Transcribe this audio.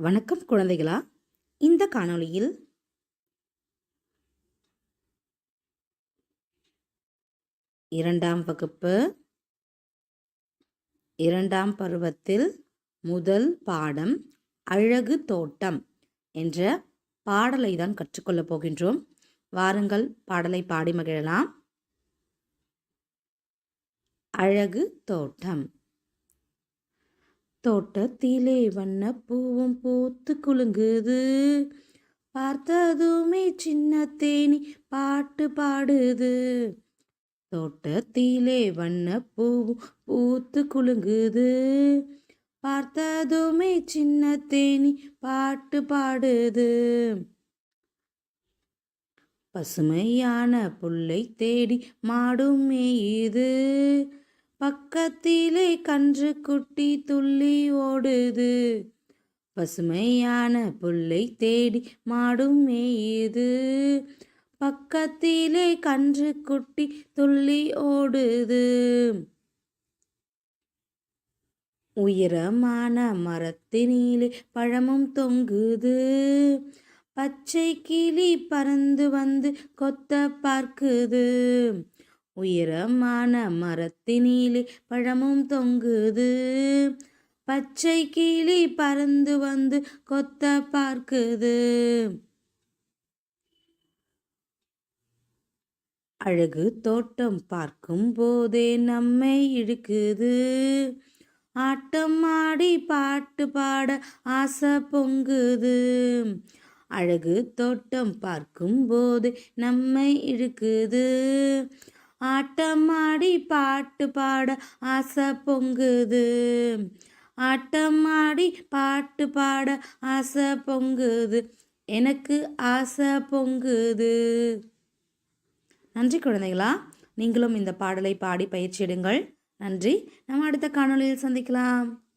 வணக்கம் குழந்தைகளா. இந்த காணொளியில் இரண்டாம் வகுப்பு இரண்டாம் பருவத்தில் முதல் பாடம் அழகு தோட்டம் என்ற பாடலை தான் கற்றுக்கொள்ளப் போகின்றோம். வாருங்கள் பாடலை பாடி மகிழலாம். அழகு தோட்டம். தோட்டத்திலே வண்ண பூவும் பூத்து குலுங்குது. பார்த்ததுமே சின்ன தேனி பாட்டு பாடுது. தோட்டத்திலே வண்ண பூவும் பூத்து குலுங்குது. பார்த்ததுமே சின்ன தேனி பாட்டு பாடுது. பசுமையான புல்லை தேடி மாடும் மேயுது. பக்கத்திலே கன்று குட்டி துள்ளி ஓடுது. பசுமையான புல்லை தேடி மாடும் மேயுது. பக்கத்திலே கன்று குட்டி துள்ளி ஓடுது. உயரமான மரத்தினிலே பழமும் தொங்குது. பச்சை கிளி பறந்து வந்து கொத்த பார்க்குது. உயரமான மரத்தினிலே பழமும் தொங்குது. பச்சை கிளி பறந்து வந்து கொத்த பார்க்குது. அழகு தோட்டம் பார்க்கும் போதே நம்மை இழுக்குது. ஆட்டம் ஆடி பாட்டு பாட ஆசை பொங்குது. அழகு தோட்டம் பார்க்கும் போது நம்மை இழுக்குது. ஆட்டம் ஆடி பாட்டு பாட ஆசை பொங்குது. ஆட்டமாடி பாட்டு பாட ஆசை பொங்குது. எனக்கு ஆசை பொங்குது. நன்றி குழந்தைகளா. நீங்களும் இந்த பாடலை பாடி பயிற்சி எடுங்கள். நன்றி. நம்ம அடுத்த காணொளியில் சந்திக்கலாம்.